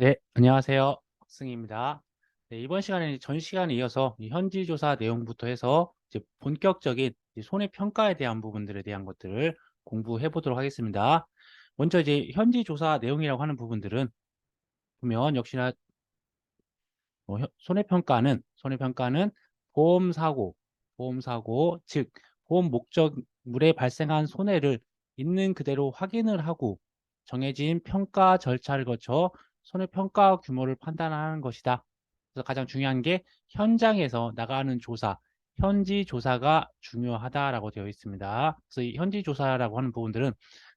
네, 안녕하세요. 승희입니다. 네, 이번 시간에는 전 시간에 이어서 이 현지 조사 내용부터 해서 이제 본격적인 이 손해 평가에 대한 부분들에 대한 것들을 공부해 보도록 하겠습니다. 먼저 이제 현지 조사 내용이라고 하는 부분들은 보면 역시나 뭐 현- 손해 평가는 손해 평가는 보험 사고, 보험 사고, 즉 보험 목적물에 발생한 손해를 있는 그대로 확인을 하고 정해진 평가 절차를 거쳐 손해평가 규모를 판단하는 것이다. 그래서 가장 중요한 게 현장에서 나가는 조사, 현지 조사가 중요하다라고 되어 있습니다. 그래서 이 현지 조사라고 하는 부분들은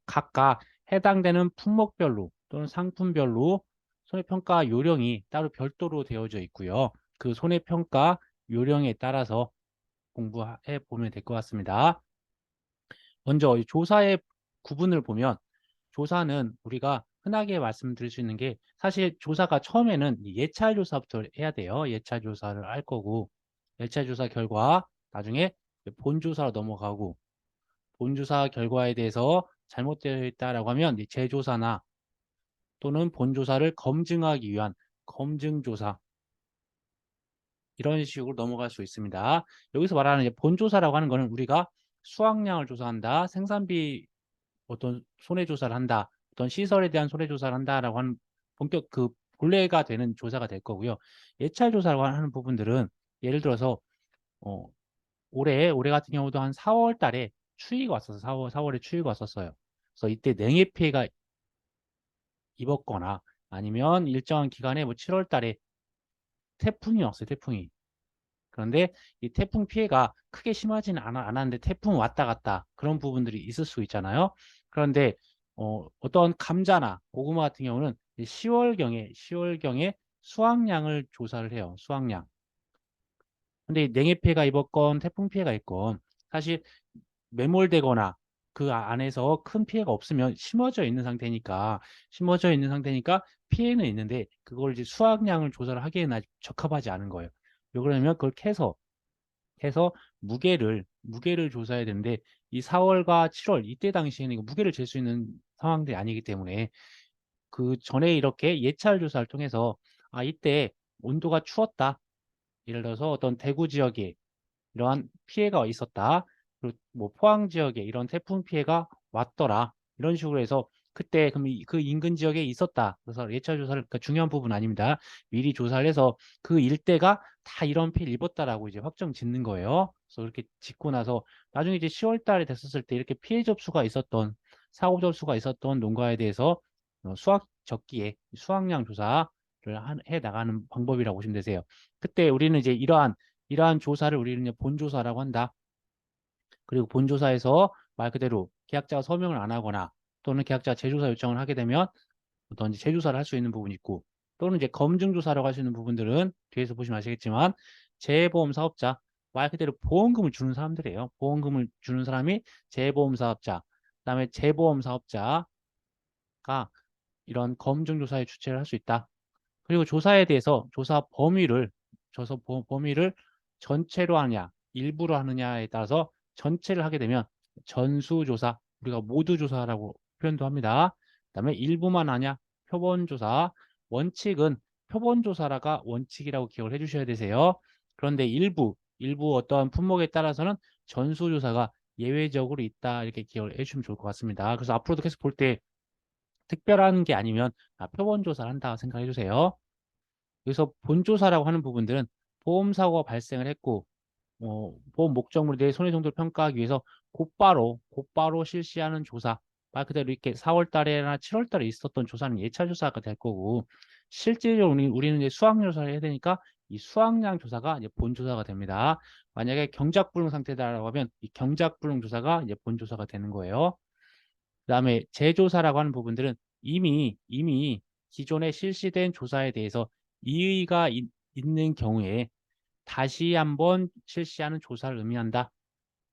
각각 해당되는 품목별로 또는 상품별로 손해평가 요령이 따로 별도로 되어져 있고요. 그 손해평가 요령에 따라서 공부해 보면 될 것 같습니다. 먼저 이 조사의 구분을 보면 조사는 우리가 흔하게 말씀드릴 수 있는 게 사실 조사가 처음에는 이 예찰 조사부터 해야 돼요. 예찰 조사를 할 거고 예찰 조사 결과 나중에 본 조사로 넘어가고 본 조사 결과에 대해서 잘못되어 있다라고 하면 이 재조사나 또는 본 조사를 검증하기 위한 검증 조사 이런 식으로 넘어갈 수 있습니다. 여기서 말하는 이제 본 조사라고 하는 거는 우리가 수확량을 조사한다, 생산비 어떤 손해 조사를 한다, 어떤 시설에 대한 손해 조사를 한다라고 하는 본격 그 본래가 되는 조사가 될 거고요. 예찰 조사라고 하는 부분들은 예를 들어서 어, 올해 올해 같은 경우도 한 4월 달에 추위가 왔어서 4월 4월에 추위가 왔었어요. 그래서 이때 냉해 피해가 입었거나 아니면 일정한 기간에 뭐 7월 달에 태풍이 왔어요. 태풍이. 그런데 이 태풍 피해가 크게 심하지는 않아, 않았는데 태풍 왔다 갔다 그런 부분들이 있을 수 있잖아요. 그런데 어, 어떤 감자나 고구마 같은 경우는 10월경에 10월경에 수확량을 조사를 해요. 수확량. 근데 냉해 피해가 입었건 태풍 피해가 있건 사실 매몰되거나 그 아- 안에서 큰 피해가 없으면 심어져 있는 상태니까 심어져 있는 상태니까 피해는 있는데 그걸 이제 수확량을 조사를 하기에는 아직 적합하지 않은 거예요. 왜 그러냐면 그걸 캐서 해서 무게를 무게를 조사해야 되는데 이 4월과 7월 이때 당시에는 무게를 잴 수 있는 상황들이 아니기 때문에 그 전에 이렇게 예찰 조사를 통해서 아 이때 온도가 추웠다. 예를 들어서 어떤 대구 지역에 이러한 피해가 있었다. 그리고 뭐 포항 지역에 이런 태풍 피해가 왔더라. 이런 식으로 해서 그때 그럼 이- 그 인근 지역에 있었다. 그래서 예찰 조사를 그러니까 중요한 부분 아닙니다. 미리 조사를 해서 그 일대가 다 이런 피해를 입었다라고 이제 확정 짓는 거예요. 그래서 그렇게 짓고 나서 나중에 이제 10월 달에 됐었을 때 이렇게 피해 접수가 있었던 사고 접수가 있었던 농가에 대해서 어, 수확 적기에 수확량 조사를 한- 해 나가는 방법이라고 보시면 되세요. 그때 우리는 이제 이러한 이러한 조사를 우리는 이제 본조사라고 한다. 그리고 본조사에서 말 그대로 계약자가 서명을 안 하거나 또는 계약자가 재조사 요청을 하게 되면 어떤 이제 재조사를 할 수 있는 부분이 있고 또는 이제 검증조사라고 할 수 있는 부분들은 뒤에서 보시면 아시겠지만 재보험 사업자 말 그대로 보험금을 주는 사람들이에요. 보험금을 주는 사람이 재보험 사업자, 그다음에 재보험 사업자가 이런 검증조사의 주체를 할 수 있다. 그리고 조사에 대해서 조사 범위를 조사 범- 범위를 전체로 하느냐 일부로 하느냐에 따라서 전체를 하게 되면 전수조사 우리가 모두 조사라고 표현도 합니다. 그다음에 일부만 하냐 표본조사 원칙은 표본조사라가 원칙이라고 기억을 해주셔야 되세요. 그런데 일부 일부 어떠한 품목에 따라서는 전수조사가 예외적으로 있다 이렇게 기억을 해주시면 좋을 것 같습니다. 그래서 앞으로도 계속 볼 때 특별한 게 아니면 아, 표본조사를 한다 생각해 주세요. 여기서 본조사라고 하는 부분들은 보험사고가 발생을 했고 어, 보험 목적물에 대해 손해 정도를 평가하기 위해서 곧바로 곧바로 실시하는 조사 말 그대로 이렇게 4월 달에나 7월 달에 있었던 조사는 예찰 조사가 될 거고 실질적으로 우리- 우리는 이제 수확량 조사를 해야 되니까 이 수확량 조사가 이제 본 조사가 됩니다. 만약에 경작 불능 상태다라고 하면 이 경작 불능 조사가 이제 본 조사가 되는 거예요. 그다음에 재조사라고 하는 부분들은 이미 이미 기존에 실시된 조사에 대해서 이의가 있, 는 경우에 다시 한번 실시하는 조사를 의미한다.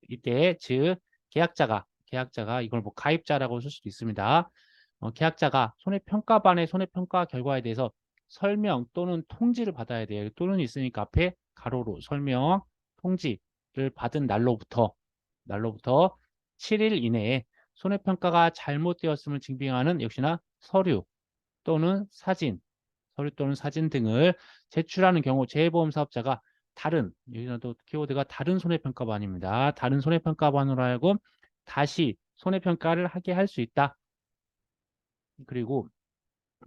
이때 즉 계약자가 계약자가 이걸 뭐 가입자라고 쓸 수도 있습니다. 어, 계약자가 손해평가반의 손해평가 결과에 대해서 설명 또는 통지를 받아야 돼요. 또는 있으니까 앞에 가로로 설명, 통지를 받은 날로부터 날로부터 7일 이내에 손해평가가 잘못되었음을 증빙하는 역시나 서류 또는 사진 서류 또는 사진 등을 제출하는 경우 재보험 사업자가 다른 여기서도 키워드가 다른 손해평가반입니다. 다른 손해평가반으로 하여금 다시 손해평가를 하게 할 수 있다. 그리고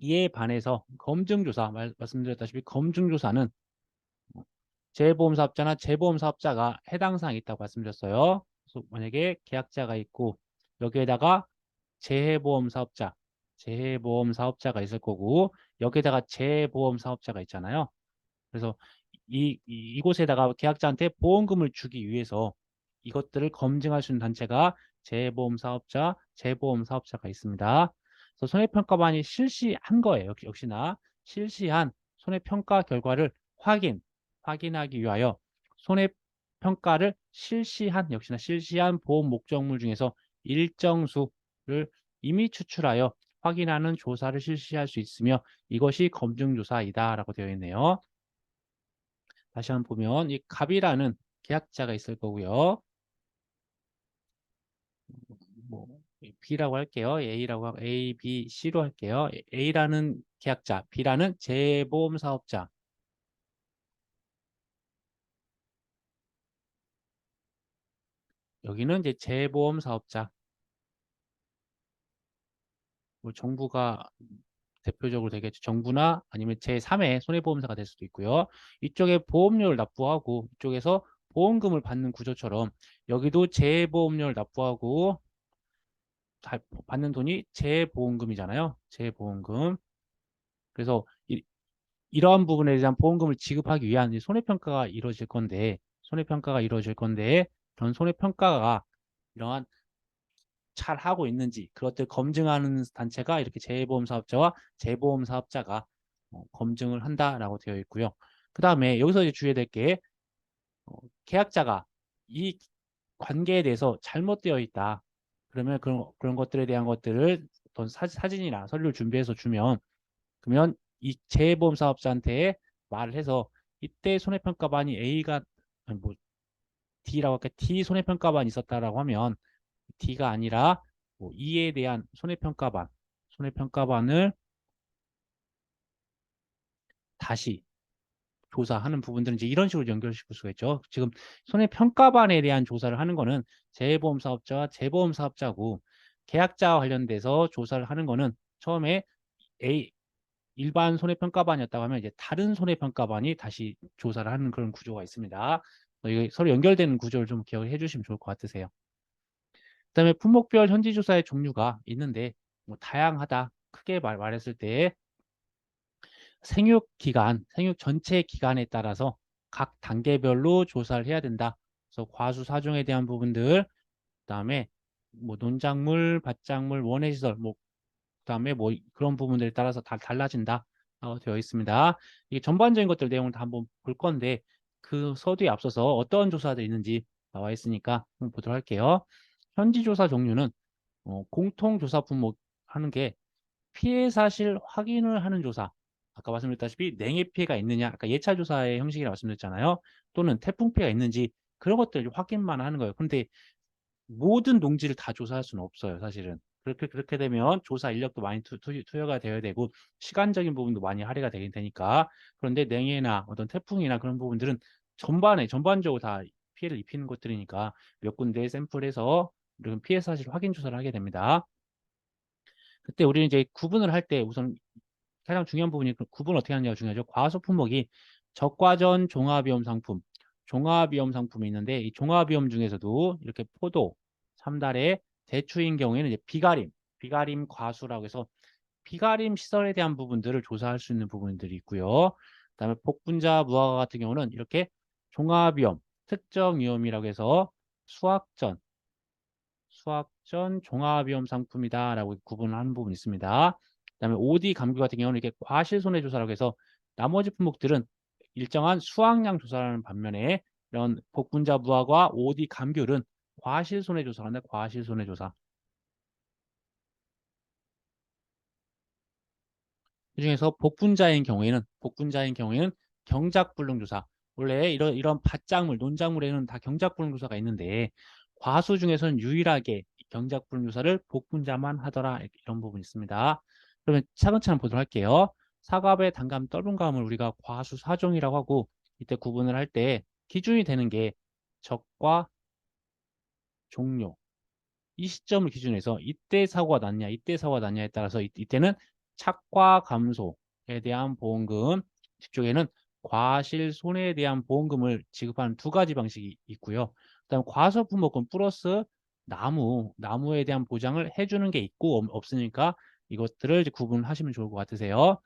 이에 반해서 검증조사 말, 말씀드렸다시피 검증조사는 재보험 사업자나 재보험 사업자가 해당 사항이 있다고 말씀드렸어요. 그래서 만약에 계약자가 있고 여기에다가 재해보험 사업자, 재해보험 사업자가 있을 거고 여기에다가 재보험 사업자가 있잖아요. 그래서 이, 이 이곳에다가 계약자한테 보험금을 주기 위해서 이것들을 검증할 수 있는 단체가 재보험 사업자, 재보험 사업자가 있습니다. 그래서 손해평가반이 실시한 거예요. 역시나 실시한 손해평가 결과를 확인, 확인하기 위하여 손해평가를 실시한 역시나 실시한 보험 목적물 중에서 일정 수를 이미 추출하여 확인하는 조사를 실시할 수 있으며 이것이 검증조사이다 라고 되어 있네요. 다시 한번 보면 이 갑이라는 계약자가 있을 거고요. 뭐 B라고 할게요. A라고 하- A, B, C로 할게요. A라는 계약자, B라는 재보험 사업자. 여기는 이제 재보험 사업자. 뭐 정부가 대표적으로 되겠죠. 정부나 아니면 제3의 손해보험사가 될 수도 있고요. 이쪽에 보험료를 납부하고 이쪽에서 보험금을 받는 구조처럼 여기도 재보험료를 납부하고 다- 받는 돈이 재보험금이잖아요. 재보험금. 그래서 이, 이러한 부분에 대한 보험금을 지급하기 위한 이 손해평가가 이루어질 건데 손해평가가 이루어질 건데 그런 손해평가가 이러한 잘 하고 있는지 그것들 검증하는 단체가 이렇게 재보험 사업자와 재보험 사업자가 어, 검증을 한다라고 되어 있고요. 그 다음에 여기서 이제 주의해야 될게 어, 계약자가 이 관계에 대해서 잘못되어 있다. 그러면 그런 그런 것들에 대한 것들을 어떤 사, 사진이나 서류를 준비해서 주면 그러면 이 재보험 사업자한테 말을 해서 이때 손해평가반이 A가 아니 뭐 D라고 할까? D 손해평가반이 있었다라고 하면 D가 아니라 뭐 E에 대한 손해평가반, 손해평가반을 다시 조사하는 부분들은 이제 이런 식으로 연결시킬 수가 있죠. 지금 손해평가반에 대한 조사를 하는 거는 재보험 사업자와 재보험 사업자고 계약자와 관련돼서 조사를 하는 거는 처음에 A 일반 손해평가반이었다고 하면 이제 다른 손해평가반이 다시 조사를 하는 그런 구조가 있습니다. 이게 서로 연결되는 구조를 좀 기억해 주시면 좋을 것 같으세요. 그다음에 품목별 현지 조사의 종류가 있는데 뭐 다양하다. 크게 말, 말했을 때 생육 기간, 생육 전체 기간에 따라서 각 단계별로 조사를 해야 된다. 그래서 과수 사종에 대한 부분들, 그다음에 뭐 논작물, 밭작물, 원해시설, 뭐 그다음에 뭐 그런 부분들에 따라서 다 달라진다. 라고 되어 있습니다. 이게 전반적인 것들 내용을 다 한번 볼 건데 그 서두에 앞서서 어떤 조사들이 있는지 나와 있으니까 한번 보도록 할게요. 현지 조사 종류는 어, 공통 조사 품목 하는 게 피해 사실 확인을 하는 조사. 아까 말씀드렸다시피 냉해 피해가 있느냐, 아까 예차 조사의 형식이라고 말씀드렸잖아요. 또는 태풍 피해가 있는지 그런 것들 확인만 하는 거예요. 근데 모든 농지를 다 조사할 수는 없어요, 사실은. 그렇게 그렇게 되면 조사 인력도 많이 투, 투, 투여가 되어야 되고 시간적인 부분도 많이 할애가 되긴 되니까 그런데 냉해나 어떤 태풍이나 그런 부분들은 전반에 전반적으로 다 피해를 입히는 것들이니까 몇 군데 샘플에서 이런 피해 사실 확인 조사를 하게 됩니다. 그때 우리는 이제 구분을 할 때 우선 가장 중요한 부분이 그 구분 어떻게 하느냐가 중요하죠. 과수 품목이 적과전 종합위험 상품, 종합위험 상품이 있는데 이 종합위험 중에서도 이렇게 포도, 삼달에 대추인 경우에는 이제 비가림, 비가림 과수라고 해서 비가림 시설에 대한 부분들을 조사할 수 있는 부분들이 있고요. 그다음에 복분자 무화과 같은 경우는 이렇게 종합위험, 특정 위험이라고 해서 수학전, 수학전 종합위험 상품이다라고 구분을 하는 부분이 있습니다. 그다음에 OD 감귤 같은 경우는 이렇게 과실 손해 조사라고 해서 나머지 품목들은 일정한 수확량 조사라는 반면에 이런 복분자 무화과 OD 감귤은 과실 손해 조사한다. 과실 손해 조사. 그중에서 복분자인 경우에는 복분자인 경우에는 경작불능 조사. 원래 이런 이런 밭작물, 논작물에는 다 경작불능 조사가 있는데 과수 중에서는 유일하게 경작불능 조사를 복분자만 하더라. 이런 부분이 있습니다. 그러면 차근차근 보도록 할게요. 사과배 단감 떫은 감을 우리가 과수 사종이라고 하고 이때 구분을 할 때 기준이 되는 게 적과 종료 이 시점을 기준해서 이때 사고가 났냐 이때 사고가 났냐에 따라서 이, 이때는 착과 감소에 대한 보험금 뒤쪽에는 과실 손해에 대한 보험금을 지급하는 두 가지 방식이 있고요. 그다음 과소분모금 플러스 나무 나무에 대한 보장을 해주는 게 있고 없- 없으니까 이것들을 구분하시면 좋을 것 같으세요.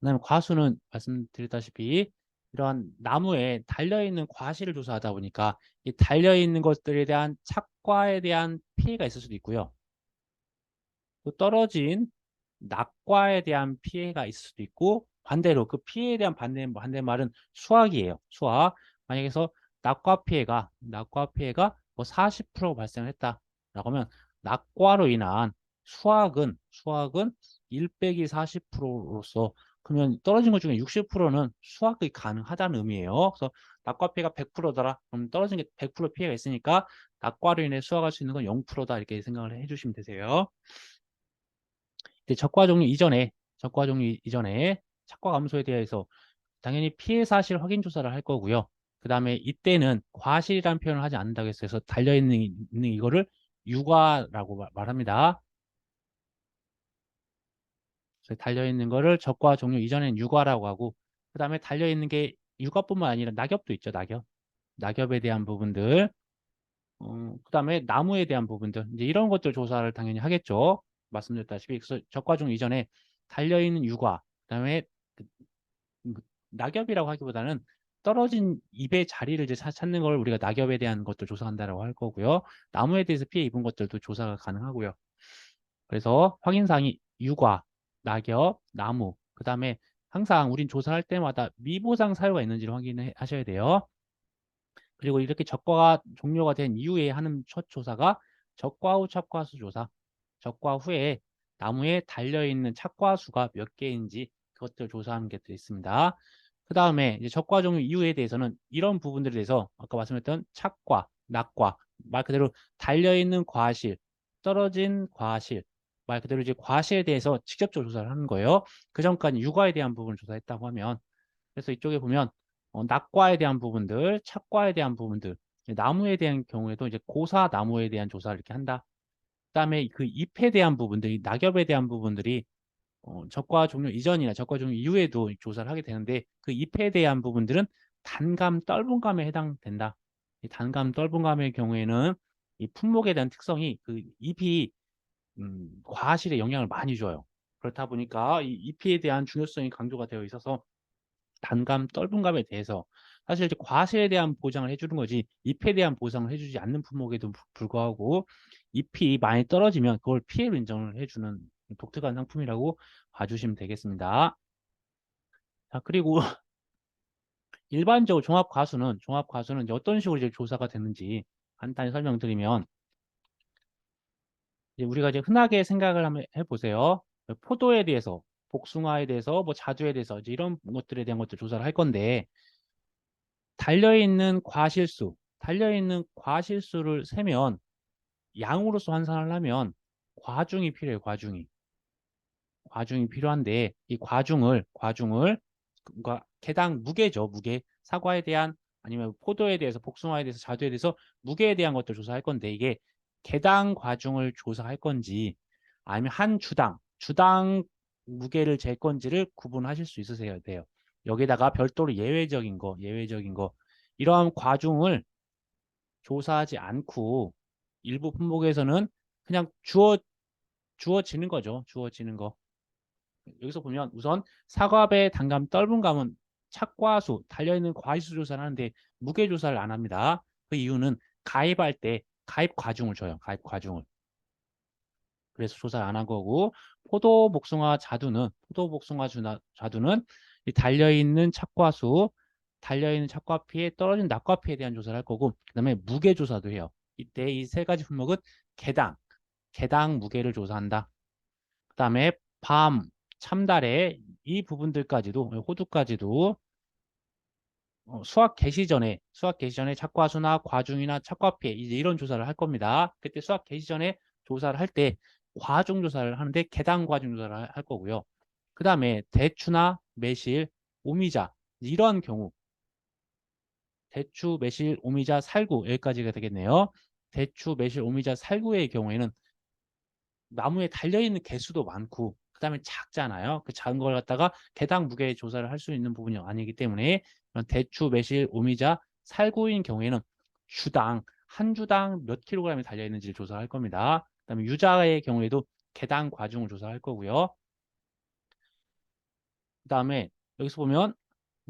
그다음에 과수는 말씀드렸다시피 이러한 나무에 달려있는 과실을 조사하다 보니까 이 달려있는 것들에 대한 착과에 대한 피해가 있을 수도 있고요. 또 떨어진 낙과에 대한 피해가 있을 수도 있고 반대로 그 피해에 대한 반대, 반대말은 수확이에요. 수확. 만약에서 낙과 피해가 낙과 피해가 뭐 40% 발생을 했다 라고 하면 낙과로 인한 수확은 수확은 1 빼기 40%로서 그러면 떨어진 것 중에 60%는 수확이 가능하다는 의미예요. 그래서 낙과 피해가 100%더라. 그럼 떨어진 게 100% 피해가 있으니까 낙과로 인해 수확할 수 있는 건 0%다 이렇게 생각을 해주시면 되세요. 이제 적과 종류 이전에 적과 종류 이전에 착과 감소에 대해서 당연히 피해 사실 확인 조사를 할 거고요. 그 다음에 이때는 과실이라는 표현을 하지 않는다고. 그래서 달려있는 이거를 유과라고 말- 말합니다. 달려있는 거를 적과 종류 이전엔 유과라고 하고 그 다음에 달려있는 게 유과뿐만 아니라 낙엽도 있죠. 낙엽. 낙엽에 대한 부분들 어, 그 다음에 나무에 대한 부분들 이제 이런 것들 조사를 당연히 하겠죠. 말씀드렸다시피 그래서 적과 종 이전에 달려있는 유과 그 다음에 낙엽이라고 하기보다는 떨어진 잎의 자리를 이제 차- 찾는 걸 우리가 낙엽에 대한 것도 조사한다라고 할 거고요. 나무에 대해서 피해 입은 것들도 조사가 가능하고요. 그래서 확인사항이 유과, 낙엽, 나무 그 다음에 항상 우린 조사할 때마다 미보상 사유가 있는지를 확인하셔야 돼요. 그리고 이렇게 적과가 종료가 된 이후에 하는 첫 조사가 적과 후 착과수 조사. 적과 후에 나무에 달려있는 착과수가 몇 개인지 그것들 조사하는 게 있습니다. 그 다음에 적과 종류 이후에 대해서는 이런 부분들에 대해서 아까 말씀드렸던 착과, 낙과, 말 그대로 달려있는 과실, 떨어진 과실, 말 그대로 이제 과실에 대해서 직접적으로 조사를 하는 거예요. 그 전까지 육아에 대한 부분을 조사했다고 하면 그래서 이쪽에 보면 어, 낙과에 대한 부분들, 착과에 대한 부분들, 나무에 대한 경우에도 이제 고사 나무에 대한 조사를 이렇게 한다. 그다음에 그 잎에 대한 부분들이 낙엽에 대한 부분들이 어, 적과 종료 이전이나 적과 종료 이후에도 조사를 하게 되는데 그 잎에 대한 부분들은 단감, 떫은감에 해당된다. 이 단감, 떫은감의 경우에는 이 품목에 대한 특성이 그 잎이 음, 과실에 영향을 많이 줘요. 그렇다 보니까 이 잎에 대한 중요성이 강조가 되어 있어서 단감, 떫은감에 대해서 사실 이제 과실에 대한 보장을 해주는 거지 잎에 대한 보상을 해주지 않는 품목에도 불- 불구하고 잎이 많이 떨어지면 그걸 피해로 인정을 해주는 독특한 상품이라고 봐주시면 되겠습니다. 자 그리고 일반적으로 종합과수는 종합과수는 어떤 식으로 이제 조사가 되는지 간단히 설명드리면 우리가 이제 흔하게 생각을 한번 해보세요. 포도에 대해서 복숭아에 대해서 뭐 자두에 대해서 이제 이런 것들에 대한 것들 조사를 할 건데 달려있는 과실수 달려있는 과실수를 세면 양으로서 환산을 하면 과중이 필요해요 과중이 과중이 필요한데 이 과중을 과중을 그러니까 개당 무게죠 무게 사과에 대한 아니면 포도에 대해서 복숭아에 대해서 자두에 대해서 무게에 대한 것들 조사할 건데 이게 개당 과중을 조사할 건지 아니면 한 주당 주당 무게를 잴 건지를 구분하실 수 있으셔야 돼요. 여기다가 별도로 예외적인 거, 예외적인 거 이러한 과중을 조사하지 않고 일부 품목에서는 그냥 주어 주어지는 거죠. 주어지는 거. 여기서 보면 우선 사과배 단감 떫은감은 착과수 달려있는 과실수 조사를 하는데 무게 조사를 안 합니다. 그 이유는 가입할 때 가입 과중을 줘요. 가입 과중을. 그래서 조사를 안한 거고 포도 복숭아 자두는 포도 복숭아 주나, 자두는 이 달려 있는 착과수 달려 있는 착과 피해 떨어진 낙과 피해에 대한 조사를 할 거고 그 다음에 무게 조사도 해요. 이때 이 세 가지 품목은 개당 개당 무게를 조사한다. 그 다음에 밤 참달에 이 부분들까지도 호두까지도 어, 수학 개시 전에 수학 개시 전에 착과수나 과중이나 착과피해 이제 이런 조사를 할 겁니다. 그때 수학 개시 전에 조사를 할 때 과중 조사를 하는데 개당 과중 조사를 할, 할 거고요. 그 다음에 대추나 매실, 오미자 이러한 경우 대추, 매실, 오미자, 살구 여기까지가 되겠네요. 대추, 매실, 오미자, 살구의 경우에는 나무에 달려있는 개수도 많고 그 다음에 작잖아요. 그 작은 걸 갖다가 개당 무게 조사를 할 수 있는 부분이 아니기 때문에 대추, 매실, 오미자, 살구인 경우에는 주당 한 주당 몇 킬로그램이 달려 있는지를 조사할 겁니다. 그 다음에 유자의 경우에도 개당 과중을 조사할 거고요. 그 다음에 여기서 보면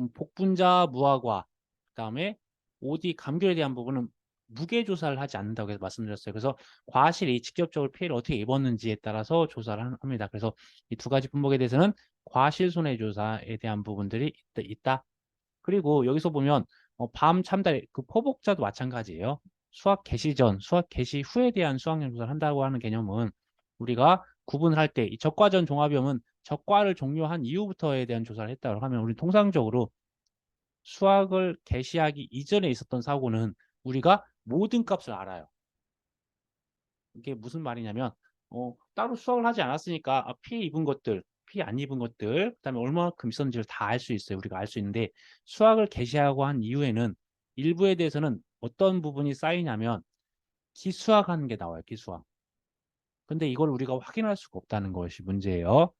음, 복분자 무화과 그 다음에 오디 감귤에 대한 부분은 무게 조사를 하지 않는다고 해서 말씀드렸어요. 그래서 과실이 직접적으로 피해를 어떻게 입었는지에 따라서 조사를 한- 합니다. 그래서 이 두 가지 품목에 대해서는 과실 손해 조사에 대한 부분들이 있다. 있다. 그리고 여기서 보면 어, 밤 참달 그 포복자도 마찬가지예요. 수학 개시 전, 수학 개시 후에 대한 수학량 조사를 한다고 하는 개념은 우리가 구분을 할 때 이 적과전 종합형은 적과를 종료한 이후부터에 대한 조사를 했다고 하면 우리 통상적으로 수학을 개시하기 이전에 있었던 사고는 우리가 모든 값을 알아요. 이게 무슨 말이냐면 어, 따로 수학을 하지 않았으니까 아, 피해 입은 것들, 피해 안 입은 것들, 그다음에 얼마만큼 있었는지를 다 알 수 있어요. 우리가 알 수 있는데 수학을 개시하고 한 이후에는 일부에 대해서는 어떤 부분이 쌓이냐면 기수학하는 게 나와요. 기수학. 근데 이걸 우리가 확인할 수가 없다는 것이 문제예요.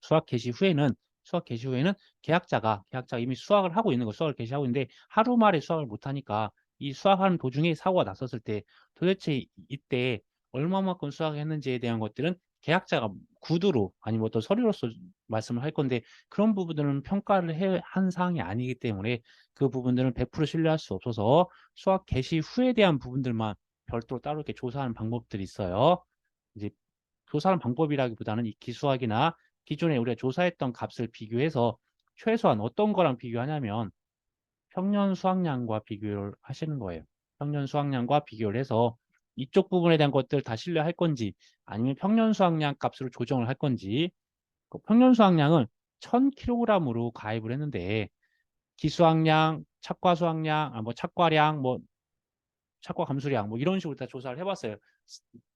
수학 개시 후에는 수학 개시 후에는 계약자가 계약자가 이미 수학을 하고 있는 거 수학을 개시하고 있는데 하루 만에 수학을 못 하니까 이 수학하는 도중에 사고가 났었을 때 도대체 이- 이때 얼마만큼 수학했는지에 대한 것들은 계약자가 구두로 아니면 어떤 서류로서 말씀을 할 건데 그런 부분들은 평가를 해, 한 사항이 아니기 때문에 그 부분들은 100% 신뢰할 수 없어서 수학 개시 후에 대한 부분들만 별도로 따로 이렇게 조사하는 방법들이 있어요. 이제 조사하는 방법이라기보다는 이 기수학이나 기존에 우리가 조사했던 값을 비교해서 최소한 어떤 거랑 비교하냐면 평년 수확량과 비교를 하시는 거예요. 평년 수확량과 비교를 해서 이쪽 부분에 대한 것들 다 신뢰할 건지 아니면 평년 수확량 값으로 조정을 할 건지 그 평년 수확량은 1000kg으로 가입을 했는데 기수확량, 착과 수확량, 아, 뭐 착과량, 뭐 착과 감수량 뭐 이런 식으로 다 조사를 해봤어요.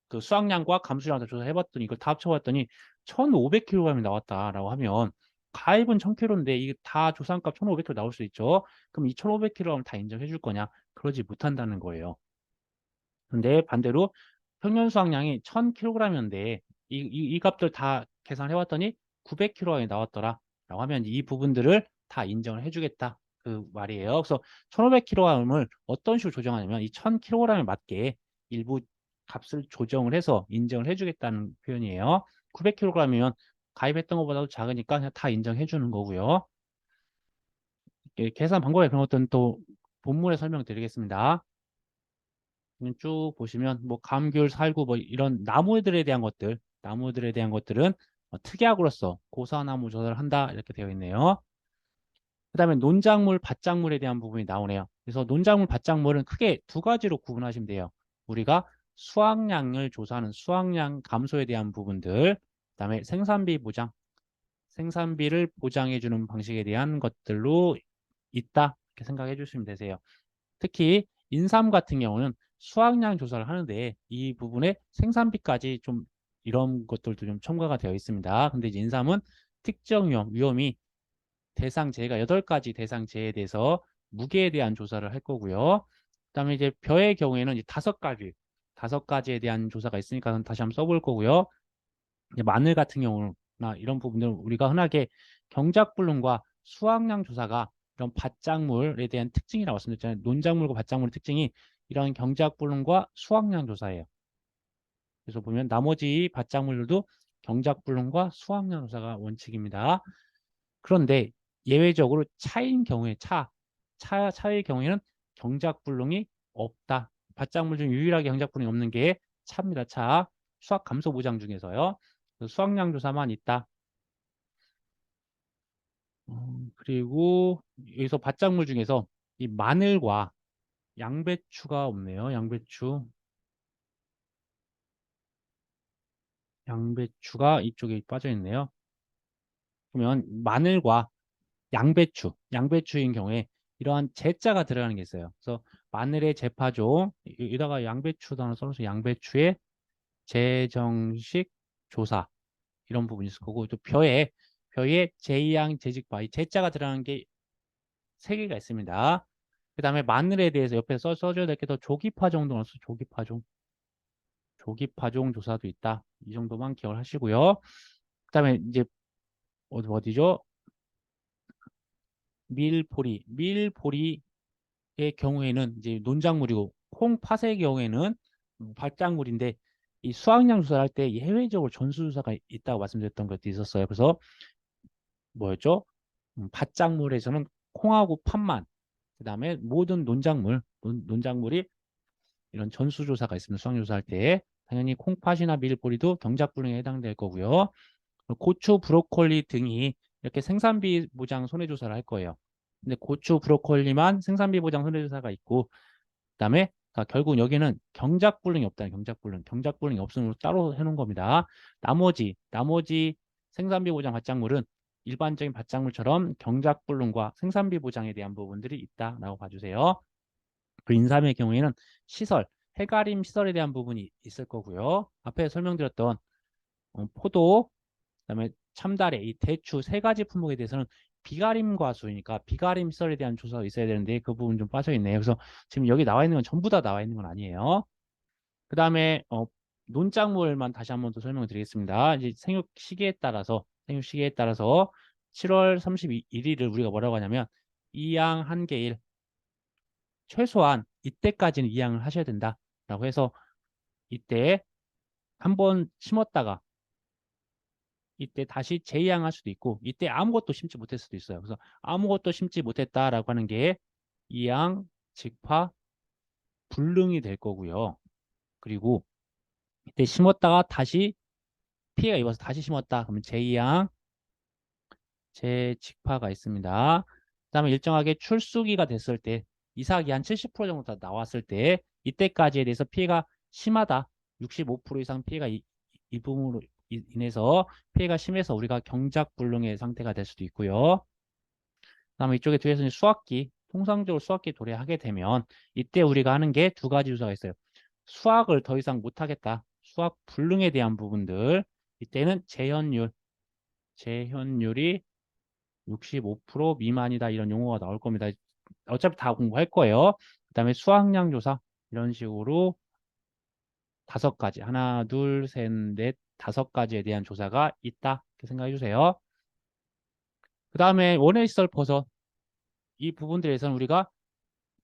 그 수확량과 감수량을 다 조사해봤더니 이걸 다 합쳐봤더니 1,500kg이 나왔다라고 하면 가입은 1,000kg인데 이게 다 조사값 1,500kg 나올 수 있죠. 그럼 이 1,500kg 다 인정해 줄 거냐? 그러지 못한다는 거예요. 근데 반대로 평년 수확량이 1,000kg이었는데 이, 이, 이 값들 다 계산해 왔더니 900kg이 나왔더라. 라고 하면 이 부분들을 다 인정을 해주겠다. 그 말이에요. 그래서 1,500kg을 어떤 식으로 조정하냐면 이 1,000kg에 맞게 일부 값을 조정을 해서 인정을 해주겠다는 표현이에요. 900kg이면 가입했던 것보다도 작으니까 그냥 다 인정해 주는 거고요. 예, 계산 방법에 그런 것들은 또 본문에 설명드리겠습니다. 그냥 쭉 보시면 뭐 감귤, 살구 뭐 이런 나무들에 대한 것들, 나무들에 대한 것들은 어, 특약으로서 고사나무 조사를 한다 이렇게 되어 있네요. 그 다음에 논작물, 밭작물에 대한 부분이 나오네요. 그래서 논작물, 밭작물은 크게 두 가지로 구분하시면 돼요. 우리가 수확량을 조사하는 수확량 감소에 대한 부분들, 그 다음에 생산비 보장, 생산비를 보장해 주는 방식에 대한 것들로 있다 이렇게 생각해 주시면 되세요. 특히 인삼 같은 경우는 수확량 조사를 하는데 이 부분에 생산비까지 좀 이런 것들도 좀 첨가가 되어 있습니다. 근데 이제 인삼은 특정 위험, 위험이 대상 제가 여덟 가지 대상 제에 대해서 무게에 대한 조사를 할 거고요. 그다음에 이제 벼의 경우에는 이제 다섯 가지 다섯 가지에 대한 조사가 있으니까 다시 한번 써볼 거고요. 마늘 같은 경우나 이런 부분들은 우리가 흔하게 경작불능과 수확량 조사가 이런 밭작물에 대한 특징이라고 말씀드렸잖아요. 논작물과 밭작물의 특징이 이런 경작불능과 수확량 조사예요. 그래서 보면 나머지 밭작물들도 경작불능과 수확량 조사가 원칙입니다. 그런데 예외적으로 차인 경우에 차, 차, 차의 경우에는 경작불능이 없다. 밭작물 중 유일하게 경작불능이 없는 게 차입니다. 차. 수확 감소 보장 중에서요. 수확량 조사만 있다. 음, 그리고 여기서 밭작물 중에서 이 마늘과 양배추가 없네요. 양배추. 양배추가 이쪽에 빠져 있네요. 그러면 마늘과 양배추, 양배추인 경우에 이러한 제자가 들어가는 게 있어요. 그래서 마늘의 재파종, 여기다가 양배추 단어 써서 양배추의 재정식 조사 이런 부분이 있을 거고 또 벼에 벼에 제이양 재직바 이 제자가 들어가는 게 세 개가 있습니다. 그 다음에 마늘에 대해서 옆에 써, 써줘야 될 게 더 조기파 정도는 써 조기파종 조기파종 조사도 있다. 이 정도만 기억하시고요. 그 다음에 이제 어디 어디죠? 밀보리 밀보리의 경우에는 이제 논작물이고 콩팥의 경우에는 음, 발작물인데 이 수확량 조사를 할때 해외적으로 전수조사가 있다고 말씀드렸던 것도 있었어요. 그래서 뭐였죠? 음, 밭작물에서는 콩하고 팥만 그 다음에 모든 논작물 논, 논작물이 이런 전수조사가 있습니다. 수확조사할 때 당연히 콩팥이나 밀보리도 경작불능에 해당될 거고요. 고추, 브로콜리 등이 이렇게 생산비 보장 손해조사를 할 거예요. 근데 고추, 브로콜리만 생산비 보장 손해조사가 있고 그 다음에 그러니까 결국 여기는 경작불능이 없다. 경작불능. 경작불능이 없으면 따로 해놓은 겁니다. 나머지 나머지 생산비 보장 밭작물은 일반적인 밭작물처럼 경작불능과 생산비 보장에 대한 부분들이 있다라고 봐주세요. 그 인삼의 경우에는 시설, 해가림 시설에 대한 부분이 있을 거고요. 앞에 설명드렸던 어, 포도, 그다음에 참다래, 이 대추 세 가지 품목에 대해서는 비가림 과수니까 비가림 시설에 대한 조사가 있어야 되는데 그 부분 좀 빠져 있네요. 그래서 지금 여기 나와 있는 건 전부 다 나와 있는 건 아니에요. 그 다음에 어, 논작물만 다시 한번 더 설명을 드리겠습니다. 이제 생육 시기에 따라서 생육 시기에 따라서 7월 31일을 우리가 뭐라고 하냐면 이양 한개일 최소한 이때까지는 이양을 하셔야 된다라고 해서 이때 한 번 심었다가 이때 다시 재이양할 수도 있고 이때 아무것도 심지 못했을 수도 있어요. 그래서 아무것도 심지 못했다라고 하는 게 이양, 직파, 불능이 될 거고요. 그리고 이때 심었다가 다시 피해가 입어서 다시 심었다. 그러면 재이양, 재직파가 있습니다. 그 다음에 일정하게 출수기가 됐을 때 이삭이 한 70% 정도 다 나왔을 때 이때까지에 대해서 피해가 심하다. 65% 이상 피해가 이, 이 부분으로 인해서 피해가 심해서 우리가 경작불능의 상태가 될 수도 있고요. 다음에 이쪽에 뒤에서는 수학기, 통상적으로 수학기 도래하게 되면 이때 우리가 하는 게 두 가지 조사가 있어요. 수학을 더 이상 못하겠다. 수학 불능에 대한 부분들. 이때는 재현율, 재현율이 65% 미만이다 이런 용어가 나올 겁니다. 어차피 다 공부할 거예요. 그 다음에 수학량 조사 이런 식으로 다섯 가지 하나 둘 셋 넷 다섯 가지에 대한 조사가 있다 이렇게 생각해 주세요. 그 다음에 원해시설 버섯 이 부분들에서는 우리가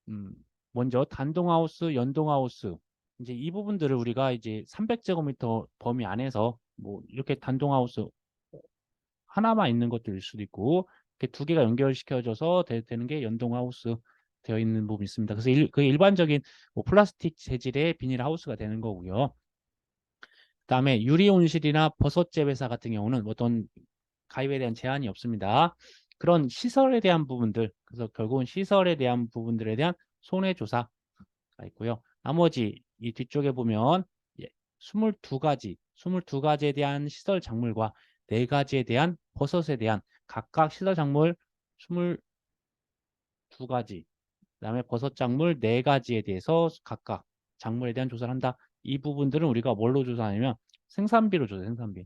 음, 먼저 단동하우스, 연동하우스 이제 이 부분들을 우리가 이제 300제곱미터 범위 안에서 뭐 이렇게 단동하우스 하나만 있는 것들일 수도 있고 이렇게 두 개가 연결시켜져서 되, 는게 연동하우스 되어 있는 부분이 있습니다. 그래서 일, 그 일반적인 뭐 플라스틱 재질의 비닐하우스가 되는 거고요. 그다음에 유리 온실이나 버섯재 회사 같은 경우는 어떤 가입에 대한 제한이 없습니다. 그런 시설에 대한 부분들, 그래서 결국은 시설에 대한 부분들에 대한 손해 조사가 있고요. 나머지 이 뒤쪽에 보면 22가지, 22가지에 대한 시설 작물과 4가지에 대한 버섯에 대한 각각 시설 작물 22가지, 그다음에 버섯 작물 4가지에 대해서 각각 작물에 대한 조사를 한다. 이 부분들은 우리가 뭘로 조사하냐면 생산비로 조사, 생산비.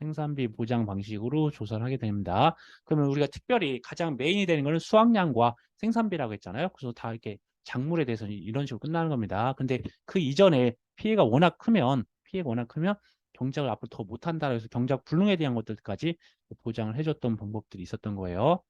생산비 보장 방식으로 조사를 하게 됩니다. 그러면 우리가 특별히 가장 메인이 되는 것은 수확량과 생산비라고 했잖아요. 그래서 다 이렇게 작물에 대해서 이런 식으로 끝나는 겁니다. 근데 그 이전에 피해가 워낙 크면 피해가 워낙 크면 경작을 앞으로 더 못한다 해서 경작 불능에 대한 것들까지 보장을 해줬던 방법들이 있었던 거예요.